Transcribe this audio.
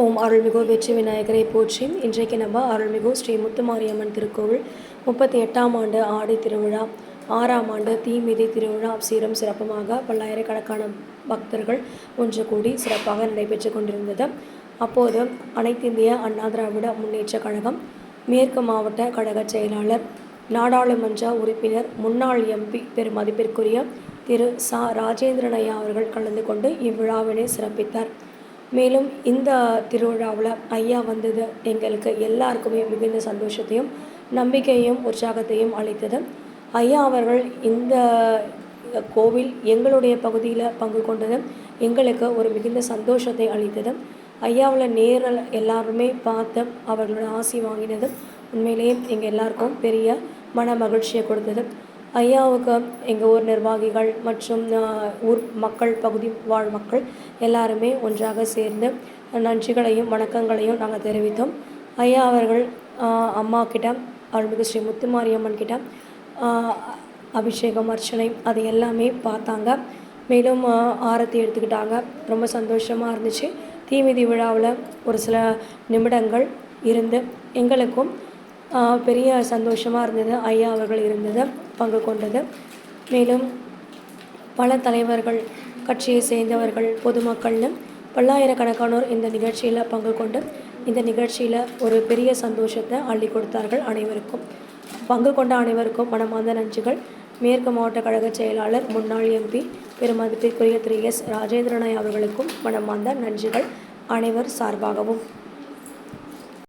ஓம் அருள்மிகு வெற்றி விநாயகரை போற்றி இன்றைக்கு நம்ம அருள்மிகு ஸ்ரீ முத்துமாரியம்மன் திருக்கோவில் முப்பத்தி எட்டாம் ஆண்டு ஆடி திருவிழா ஆறாம் ஆண்டு தீமிதி திருவிழா சீரம் சிறப்புமாக பல்லாயிரக்கணக்கான பக்தர்கள் ஒன்று கூடி சிறப்பாக நடைபெற்று கொண்டிருந்தது. அப்போது அனைத்திந்திய அண்ணா திராவிட முன்னேற்றக் கழகம் மேற்கு மாவட்ட கழக செயலாளர் நாடாளுமன்ற உறுப்பினர் முன்னாள் எம்பி பெருமதிப்பிற்குரிய திரு சா. ராஜேந்திரனையா அவர்கள் கலந்து கொண்டு இவ்விழாவினை சிறப்பித்தார். மேலும் இந்த திருவிழாவில் ஐயா வந்தது எங்களுக்கு எல்லாருக்குமே மிகுந்த சந்தோஷத்தையும் நம்பிக்கையும் உற்சாகத்தையும் அளித்தது. ஐயா அவர்கள் இந்த கோவில் எங்களுடைய பகுதியில் பங்கு கொண்டது. எங்களுக்கு ஒரு மிகுந்த சந்தோஷத்தை அளித்தது. ஐயாவில் நேரில் எல்லாருமே பார்த்து அவர்களோட ஆசி வாங்கினது. உண்மையிலேயே எங்கள் எல்லாருக்கும் பெரிய மன மகிழ்ச்சியை கொடுத்தது. ஐயாவுக்கு எங்கள் ஊர் நிர்வாகிகள் மற்றும் ஊர் மக்கள் பகுதி வாழ் மக்கள் எல்லாருமே ஒன்றாக சேர்ந்து நன்றிகளையும் வணக்கங்களையும் நாங்கள் தெரிவித்தோம். ஐயா அவர்கள் அம்மா கிட்ட அருள்மிகு ஸ்ரீ முத்துமாரியம்மன் கிட்ட அபிஷேகம் அர்ச்சனை அது எல்லாமே பார்த்தாங்க. மேலும் ஆரத்தி எடுத்துக்கிட்டாங்க. ரொம்ப சந்தோஷமாக இருந்துச்சு. தீமிதி விழாவில் ஒரு சில நிமிடங்கள் இருந்து எங்களுக்கும் பெரிய சந்தோஷமாக இருந்தது. ஐயா அவர்கள் இருந்தது பங்கு கொண்டது. மேலும் பல தலைவர்கள் கட்சியை சேர்ந்தவர்கள் பொதுமக்கள்னு பல்லாயிரக்கணக்கானோர் இந்த நிகழ்ச்சியில் பங்கு கொண்டு இந்த நிகழ்ச்சியில் ஒரு பெரிய சந்தோஷத்தை அள்ளி கொடுத்தார்கள் அனைவருக்கும். பங்கு கொண்ட அனைவருக்கும் மனமார்ந்த நன்றிகள். மேற்கு மாவட்ட கழக செயலாளர் முன்னாள் எம்பி பெருமதிப்பிற்குரிய திரு எஸ். ராஜேந்திரனாய் அவர்களுக்கும் மனமார்ந்த நன்றிகள் அனைவர் சார்பாகவும்.